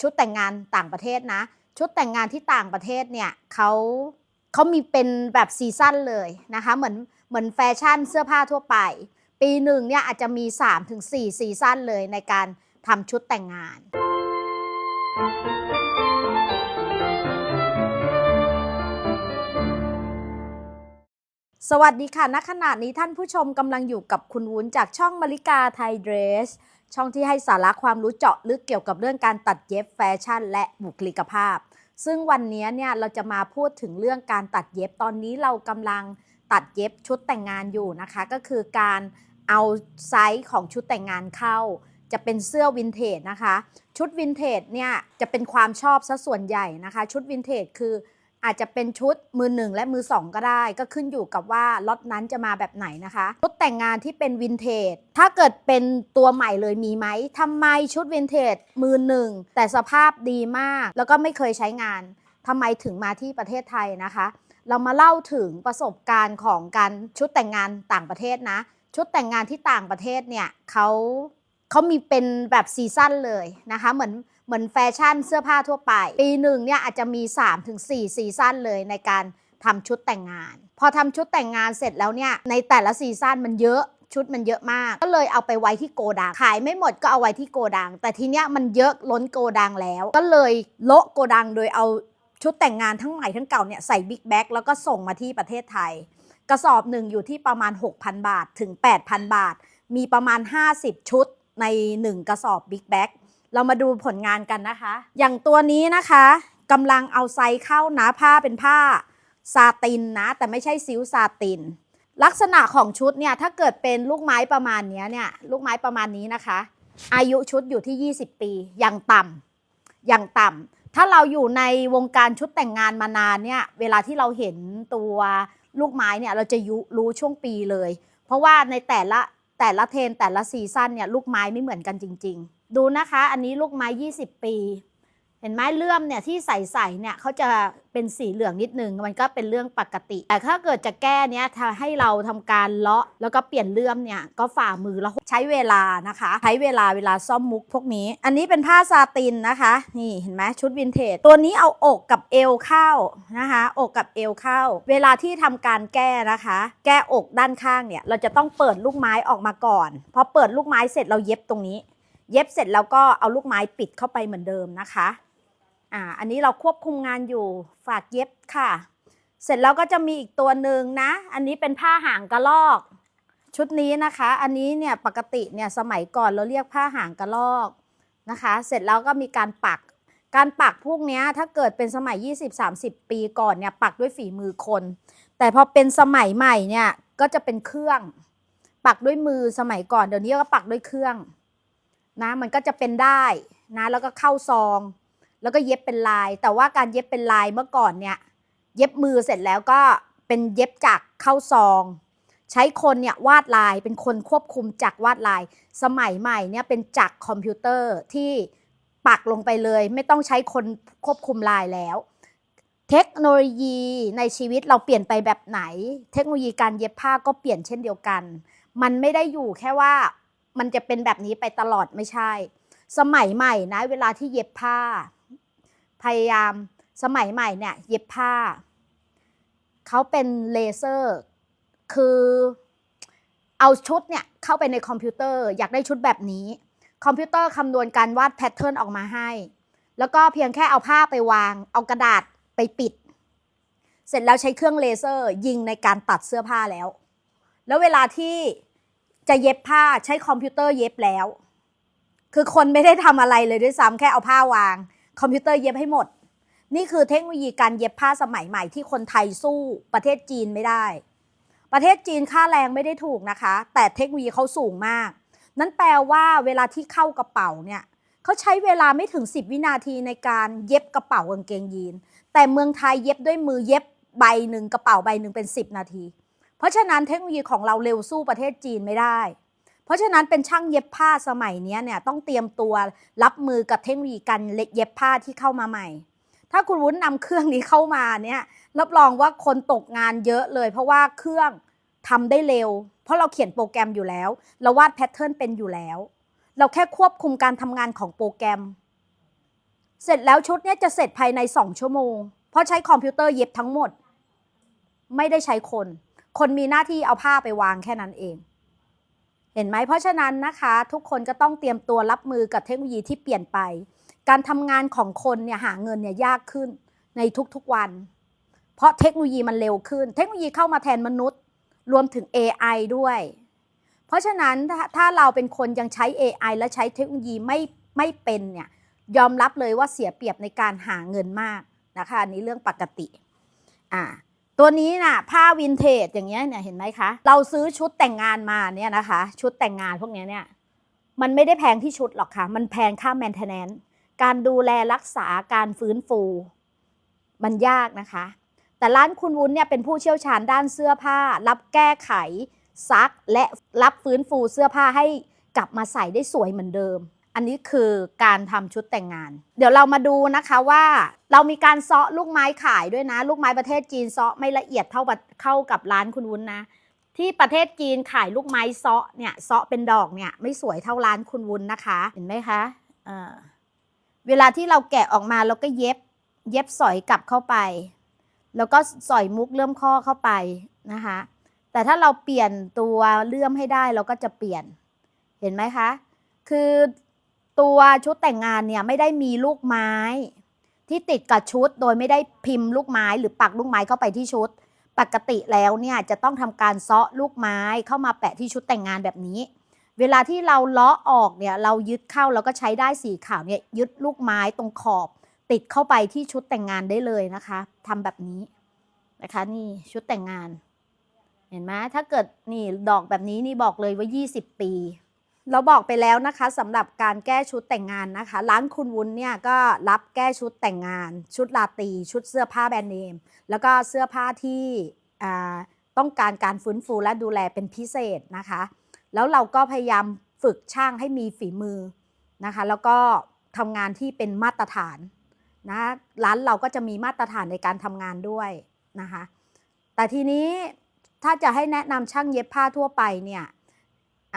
ชุดแต่งงานต่างประเทศนะ ชุดแต่งงานที่ต่างประเทศเนี่ยเขาเขามีเป็นแบบซีซั่นเลยนะคะ เหมือนเหมือนแฟชั่นเสื้อผ้าทั่วไป ปีหนึ่งเนี่ยอาจจะมี 3-4ซีซั่นเลยในการทำชุดแต่งงาน สวัสดีค่ะ ณ ขณะนี้ท่านผู้ชมกำลังอยู่กับคุณวุ้นจากช่องมาริกาไทยเดรส ช่องที่ให้สาระความรู้เจาะลึกเกี่ยวกับเรื่องการตัดเย็บแฟชั่น และบุคลิกภาพ ซึ่งวันนี้เนี่ยเราจะมาพูดถึงเรื่องการตัดเย็บตอนนี้เรากำลังตัดเย็บชุดแต่งงานอยู่นะคะ ก็คือการเอาไซส์ของชุดแต่งงานเข้า จะเป็นเสื้อวินเทจนะคะ ชุดวินเทจเนี่ยจะเป็นความชอบซะส่วนใหญ่นะคะ ชุดวินเทจคือ อาจจะเป็นชุดมือหนึ่งและมือสองก็ได้ ก็ขึ้นอยู่กับว่าล็อตนั้นจะมาแบบไหนนะคะชุดแต่งงานที่เป็นวินเทจถ้าเกิดเป็นตัวใหม่เลยมีไหมทำไมชุดวินเทจมือหนึ่งแต่สภาพดีมาก แล้วก็ไม่เคยใช้งานทำไมถึงมาที่ประเทศไทยนะคะ เรามาเล่าถึงประสบการณ์ของการชุดแต่งงานต่างประเทศนะ ชุดแต่งงานที่ต่างประเทศเนี่ยเขาเขามีเป็นแบบซีซั่นเลยนะคะ เหมือน เหมือนแฟชั่นเสื้อผ้าทั่วไป ปีหนึ่งเนี่ยอาจจะมี 3-4 ซีซั่นเลยในการทำชุดแต่งงาน พอทำชุดแต่งงานเสร็จแล้วเนี่ยในแต่ละซีซั่นมันเยอะชุดมันเยอะมาก ก็เลยเอาไปไว้ที่โกดัง ขายไม่หมดก็เอาไว้ที่โกดัง แต่ทีเนี้ยมันเยอะล้นโกดังแล้ว ก็เลยโละโกดังโดยเอาชุดแต่งงานทั้งใหม่ทั้งเก่าเนี่ยใส่บิ๊กแบ็คแล้วก็ส่งมาที่ประเทศไทย กระสอบหนึ่งอยู่ที่ประมาณ 6,000 บาทถึง 8,000 บาท มีประมาณ 50 ชุดใน 1 กระสอบบิ๊กแบ็ค เรามาดูผลงานกันนะคะ อย่างตัวนี้นะคะกำลังเอาไซเข้านะผ้าเป็นผ้าซาตินนะ แต่ไม่ใช่ซิลซาติน ลักษณะของชุดเนี่ยถ้าเกิดเป็นลูกไม้ประมาณเนี้ยเนี่ยลูกไม้ประมาณนี้นะคะ อายุชุดอยู่ที่ 20 ปีอย่างต่ำอย่างต่ำถ้าเราอยู่ในวงการชุดแต่งงานมานานเนี่ยเวลาที่เราเห็นตัวลูกไม้เนี่ยเราจะยุรู้ช่วงปีเลย เพราะว่าในแต่ละแต่ละเทรนแต่ละซีซั่นเนี่ยลูกไม้ไม่เหมือนกันจริง ๆ ดูนะคะอันนี้ลูกไม้ 20 ปี เห็นไหมเลื่อมเนี่ยที่ใส่ๆเนี่ยเขาจะเป็นสีเหลืองนิดนึงมันก็เป็นเรื่องปกติ แต่ถ้าเกิดจะแก้เนี่ยถ้าให้เราทำการเลาะแล้วก็เปลี่ยนเลื่อมเนี่ยก็ฝ่ามือแล้วใช้เวลานะคะ ใช้เวลาเวลาซ่อมมุกพวกนี้ อันนี้เป็นผ้าซาตินนะคะ นี่เห็นไหมชุดวินเทจตัวนี้เอาอกกับเอวเข้านะคะอกกับเอวเข้า เวลาที่ทำการแก้นะคะ แก้อกด้านข้างเนี่ยเราจะต้องเปิดลูกไม้ออกมาก่อนพอเปิดลูกไม้เสร็จเราเย็บตรงนี้ เย็บเสร็จแล้วก็เอาลูกไม้ปิดเข้าไปเหมือนเดิมนะคะอ่าอันนี้เราควบคุมงานอยู่ฝากเย็บค่ะ เสร็จแล้วก็จะมีอีกตัวหนึ่งนะ อันนี้เป็นผ้าหางกระลอก ชุดนี้นะคะ อันนี้เนี่ยปกติเนี่ยสมัยก่อนเราเรียกผ้าหางกระลอกนะคะ เสร็จแล้วก็มีการปักการปักพวกนี้ถ้าเกิดเป็นสมัย 20-30 ปีก่อนเนี่ยปักด้วยฝีมือคน แต่พอเป็นสมัยใหม่เนี่ยก็จะเป็นเครื่อง ปักด้วยมือสมัยก่อนเดี๋ยวนี้ก็ปักด้วยเครื่อง นะมันก็จะเป็นได้นะแล้วก็เข้าซอง แล้วก็เย็บเป็นลาย แต่ว่าการเย็บเป็นลายเมื่อก่อนเนี่ยเย็บมือเสร็จแล้วก็เป็นเย็บจักเข้าซอง ใช้คนเนี่ยวาดลายเป็นคนควบคุมจักวาดลาย สมัยใหม่เนี่ยเป็นจักคอมพิวเตอร์ที่ปักลงไปเลย ไม่ต้องใช้คนควบคุมลายแล้ว เทคโนโลยีในชีวิตเราเปลี่ยนไปแบบไหน เทคโนโลยีการเย็บผ้าก็เปลี่ยนเช่นเดียวกัน มันไม่ได้อยู่แค่ว่า มันจะเป็นแบบนี้ไปตลอดไม่ใช่ สมัยใหม่นะ เวลาที่เย็บผ้า พยายามสมัยใหม่เนี่ย เย็บผ้าเขาเป็นเลเซอร์ คือเอาชุดเนี่ยเข้าไปในคอมพิวเตอร์ อยากได้ชุดแบบนี้ คอมพิวเตอร์คำนวณการวาดแพทเทิร์นออกมาให้ แล้วก็เพียงแค่เอาผ้าไปวาง เอากระดาษไปปิด เสร็จแล้วใช้เครื่องเลเซอร์ยิงในการตัดเสื้อผ้าแล้ว แล้วเวลาที่ จะเย็บผ้าใช้คอมพิวเตอร์เย็บแล้ว คือคนไม่ได้ทำอะไรเลยด้วยซ้ำแค่เอาผ้าวาง คอมพิวเตอร์เย็บให้หมด นี่คือเทคโนโลยีการเย็บผ้าสมัยใหม่ที่คนไทยสู้ประเทศจีนไม่ได้ ประเทศจีนค่าแรงไม่ได้ถูกนะคะ แต่เทคโนโลยีเขาสูงมาก นั่นแปลว่าเวลาที่เข้ากระเป๋าเนี่ยเขาใช้เวลาไม่ถึง 10 วินาทีในการเย็บกระเป๋ากางเกงยีน แต่เมืองไทยเย็บด้วยมือเย็บใบหนึ่งกระเป๋าใบหนึ่งเป็น 10 นาที เพราะฉะนั้นเทคโนโลยีของเราเร็วสู้ประเทศจีนไม่ได้ เพราะฉะนั้นเป็นช่างเย็บผ้าสมัยนี้เนี่ยต้องเตรียมตัวรับมือกับเทคโนโลยีการเย็บผ้าที่เข้ามาใหม่ ถ้าคุณวุ้นนำเครื่องนี้เข้ามาเนี่ยรับรองว่าคนตกงานเยอะเลย เพราะว่าเครื่องทำได้เร็ว เพราะเราเขียนโปรแกรมอยู่แล้ว เราวาดแพทเทิร์นเป็นอยู่แล้ว เราแค่ควบคุมการทำงานของโปรแกรม เสร็จแล้วชุดนี้จะเสร็จภายใน 2 ชั่วโมง เพราะใช้คอมพิวเตอร์เย็บทั้งหมด ไม่ได้ใช้คน คนมีหน้าที่เอาผ้าไปวางแค่นั้นเอง เห็นไหมเพราะฉะนั้นนะคะ ทุกคนก็ต้องเตรียมตัวรับมือกับเทคโนโลยีที่เปลี่ยนไป การทำงานของคนเนี่ยหาเงินเนี่ยยากขึ้นในทุกๆวัน เพราะเทคโนโลยีมันเร็วขึ้น เทคโนโลยีเข้ามาแทนมนุษย์ รวมถึง AI ด้วย เพราะฉะนั้นถ้าถ้าเราเป็นคนยังใช้ AI และใช้เทคโนโลยีไม่ไม่เป็นเนี่ยยอมรับเลยว่าเสียเปรียบในการหาเงินมากนะคะอันนี้เรื่องปกติอ่า ตัวนี้น่ะผ้าวินเทจอย่างเงี้ยเนี่ยเห็นไหมคะ เราซื้อชุดแต่งงานมาเนี่ยนะคะ ชุดแต่งงานพวกนี้เนี่ยมันไม่ได้แพงที่ชุดหรอกค่ะ มันแพงค่า maintenance การดูแลรักษาการฟื้นฟู มันยากนะคะ แต่ร้านคุณวุ้นเนี่ยเป็นผู้เชี่ยวชาญด้านเสื้อผ้า รับแก้ไข ซักและรับฟื้นฟูเสื้อผ้าให้กลับมาใส่ได้สวยเหมือนเดิม อันนี้คือการทำชุดแต่งงาน เดี๋ยวเรามาดูนะคะว่า เรามีการเซาะลูกไม้ขายด้วยนะ ลูกไม้ประเทศจีนเซาะไม่ละเอียดเท่ากับเข้ากับร้านคุณวุ้นนะ ที่ประเทศจีนขายลูกไม้เซาะเนี่ยเซาะเป็นดอกเนี่ยไม่สวยเท่าร้านคุณวุ้นนะคะ เห็นไหมคะอ่าเวลาที่เราแกะออกมาเราก็เย็บเย็บสอยกลับเข้าไป แล้วก็สอยมุกเลื่อมข้อเข้าไปนะคะ แต่ถ้าเราเปลี่ยนตัวเลื่อมให้ได้เราก็จะเปลี่ยน เห็นไหมคะ คือ ตัวชุดแต่งงานเนี่ยไม่ได้มีลูกไม้ ที่ติดกับชุดโดยไม่ได้พิมพ์ลูกไม้หรือปักลูกไม้เข้าไปที่ชุด ปกติแล้วเนี่ยจะต้องทำการเซาะลูกไม้เข้ามาแปะที่ชุดแต่งงานแบบนี้ เวลาที่เราเลาะออกเนี่ยเรายึดเข้าเราก็ใช้ได้สีขาวเนี่ยยึดลูกไม้ตรงขอบติดเข้าไปที่ชุดแต่งงานได้เลยนะคะทำแบบนี้นะคะนี่ชุดแต่งงาน เห็นไหมถ้าเกิดนี่ดอกแบบนี้นี่บอกเลยว่า 20 ปี เราบอกไปแล้วนะคะสำหรับการแก้ชุดแต่งงานนะคะ ร้านคุณวุ้นเนี่ยก็รับแก้ชุดแต่งงาน ชุดราตีชุดเสื้อผ้าแบรนด์เนม แล้วก็เสื้อผ้าที่ต้องการการฟื้นฟูและดูแลเป็นพิเศษนะคะ แล้วเราก็พยายามฝึกช่างให้มีฝีมือนะคะ แล้วก็ทำงานที่เป็นมาตรฐานนะร้านเราก็จะมีมาตรฐานในการทำงานด้วยนะคะ แต่ทีนี้ถ้าจะให้แนะนำช่างเย็บผ้าทั่วไปเนี่ย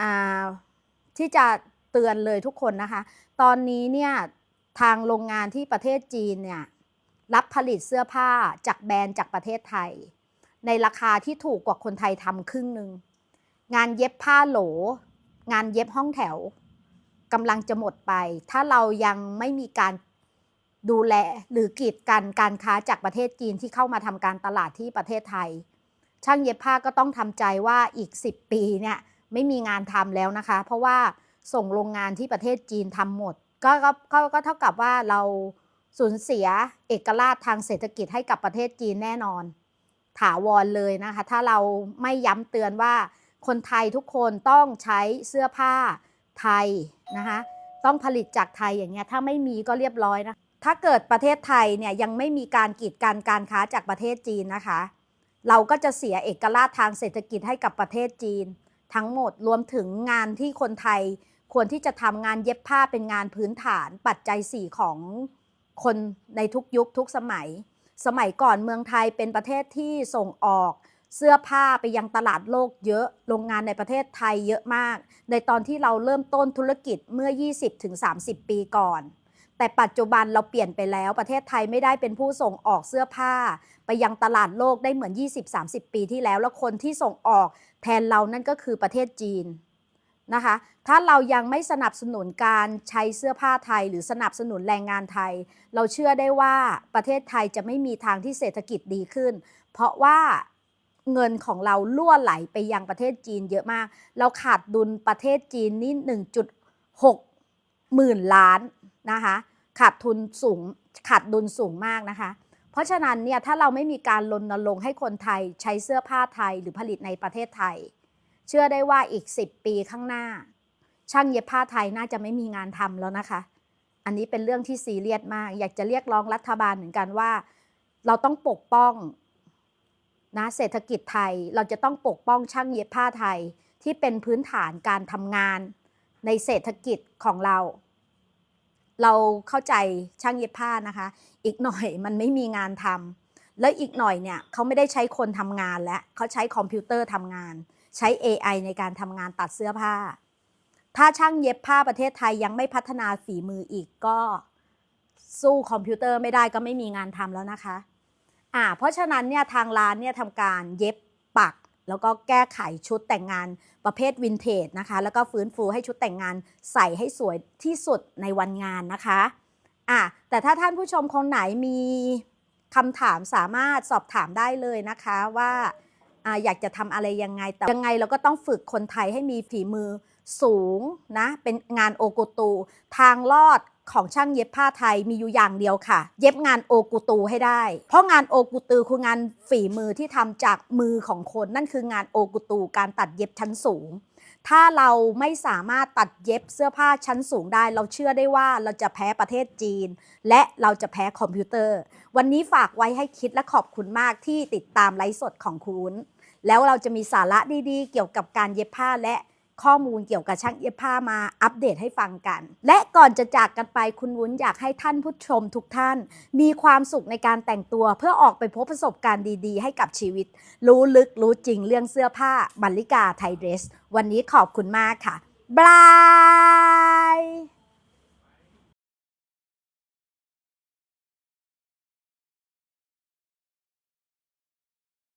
อ่า ที่จะเตือนเลยทุกคนนะคะ ตอนนี้เนี่ยทางโรงงานที่ประเทศจีนเนี่ยรับผลิตเสื้อผ้าจากแบรนด์จากประเทศไทย ในราคาที่ถูกกว่าคนไทยทำครึ่งหนึ่งงานเย็บผ้าโหล งานเย็บห้องแถวกำลังจะหมดไป ถ้าเรายังไม่มีการดูแลหรือกีดกันการค้าจากประเทศจีนที่เข้ามาทำการตลาดที่ประเทศไทย ช่างเย็บผ้าก็ต้องทำใจว่าอีก 10 ปีเนี่ย ไม่มีงานทำแล้วนะคะ เพราะว่าส่งโรงงานที่ประเทศจีนทำหมดก็ก็ก็ก็เท่ากับว่าเราสูญเสียเอกราชทางเศรษฐกิจให้กับประเทศจีนแน่นอน ถาวรเลยนะคะ ถ้าเราไม่ย้ำเตือนว่าคนไทยทุกคนต้องใช้เสื้อผ้าไทยนะคะ ต้องผลิตจากไทยอย่างเงี้ยถ้าไม่มีก็เรียบร้อยนะ ถ้าเกิดประเทศไทยเนี่ยยังไม่มีการกีดกันการค้าจากประเทศจีนนะคะ เราก็จะเสียเอกราชทางเศรษฐกิจให้กับประเทศจีน ทั้งหมดรวมถึงงานที่คนไทยควรที่จะทำงานเย็บผ้าเป็นงานพื้นฐานปัจจัยสี่ของคนในทุกยุคทุกสมัย สมัยก่อนเมืองไทยเป็นประเทศที่ส่งออกเสื้อผ้าไปยังตลาดโลกเยอะ โรงงานในประเทศไทยเยอะมาก ในตอนที่เราเริ่มต้นธุรกิจเมื่อ 20-30 ปีก่อน แต่ปัจจุบันเราเปลี่ยนไปแล้วประเทศไทยไม่ได้เป็นผู้ส่งออกเสื้อผ้า ไปยังตลาดโลกได้เหมือน 20-30 ปีที่แล้ว แล้วคนที่ส่งออกแทนเรานั่นก็คือประเทศจีนนะคะถ้าเรายังไม่สนับสนุนการใช้เสื้อผ้าไทย หรือสนับสนุนแรงงานไทย เราเชื่อได้ว่าประเทศไทยจะไม่มีทางที่เศรษฐกิจดีขึ้น เพราะว่าเงินของเราล่วไหลไปยังประเทศจีนเยอะมาก เราขาดดุลประเทศจีนนี่1.6หมื่นล้านนะคะ ขาดทุนสูงขาดดุลสูงมากนะคะ เพราะฉะนั้นเนี่ยถ้าเราไม่มีการรณรงค์ให้คนไทยใช้เสื้อผ้าไทยหรือผลิตในประเทศไทย เชื่อได้ว่าอีก 10 ปีข้างหน้า ช่างเย็บผ้าไทยน่าจะไม่มีงานทำแล้วนะคะ อันนี้เป็นเรื่องที่ซีเรียสมาก อยากจะเรียกร้องรัฐบาลเหมือนกันว่า เราต้องปกป้องนะเศรษฐกิจไทยเราจะต้องปกป้องช่างเย็บผ้าไทยที่เป็นพื้นฐานการทำงานในเศรษฐกิจของเรา เราเข้าใจช่างเย็บผ้านะคะ อีกหน่อยมันไม่มีงานทำแล้วอีกหน่อยเนี่ยเขาไม่ได้ใช้คนทำงานแล้วเขาใช้คอมพิวเตอร์ทำงาน ใช้ AI ในการทำงานตัดเสื้อผ้า ถ้าช่างเย็บผ้าประเทศไทยยังไม่พัฒนาฝีมืออีกก็สู้คอมพิวเตอร์ไม่ได้ก็ไม่มีงานทำแล้วนะคะอ่าเพราะฉะนั้นเนี่ยทางร้านเนี่ยทำการเย็บ แล้วก็แก้ไขชุดแต่งงานประเภทวินเทจนะคะ แล้วก็ฟื้นฟูให้ชุดแต่งงานใส่ให้สวยที่สุดในวันงานนะคะอะแต่ถ้าท่านผู้ชมคนไหนมีคำถามสามารถสอบถามได้เลยนะคะว่าอยากจะทำอะไรยังไง แต่ยังไงเราก็ต้องฝึกคนไทยให้มีฝีมือสูงนะ เป็นงานโอโกตู ทางลอด ของช่างเย็บผ้าไทยมีอยู่อย่างเดียวค่ะ เย็บงานโอกุตูให้ได้ เพราะงานโอกุตูคืองานฝีมือที่ทำจากมือของคน นั่นคืองานโอกุตูการตัดเย็บชั้นสูง ถ้าเราไม่สามารถตัดเย็บเสื้อผ้าชั้นสูงได้ เราเชื่อได้ว่าเราจะแพ้ประเทศจีน และเราจะแพ้คอมพิวเตอร์ วันนี้ฝากไว้ให้คิดและขอบคุณมากที่ติดตามไลฟ์สดของคุณแล้วเราจะมีสาระดีๆ เกี่ยวกับการเย็บผ้าและ ข้อมูลเกี่ยวกับช่างเย็บผ้ามาอัปเดตให้ฟังกัน และก่อนจะจากกันไปคุณวุ้นอยากให้ท่านผู้ชมทุกท่าน มีความสุขในการแต่งตัวเพื่อออกไปพบประสบการณ์ดีๆ ให้กับชีวิต รู้ลึกรู้จริงเรื่องเสื้อผ้าบัลลิกาไทยเดรส วันนี้ขอบคุณมากค่ะบาย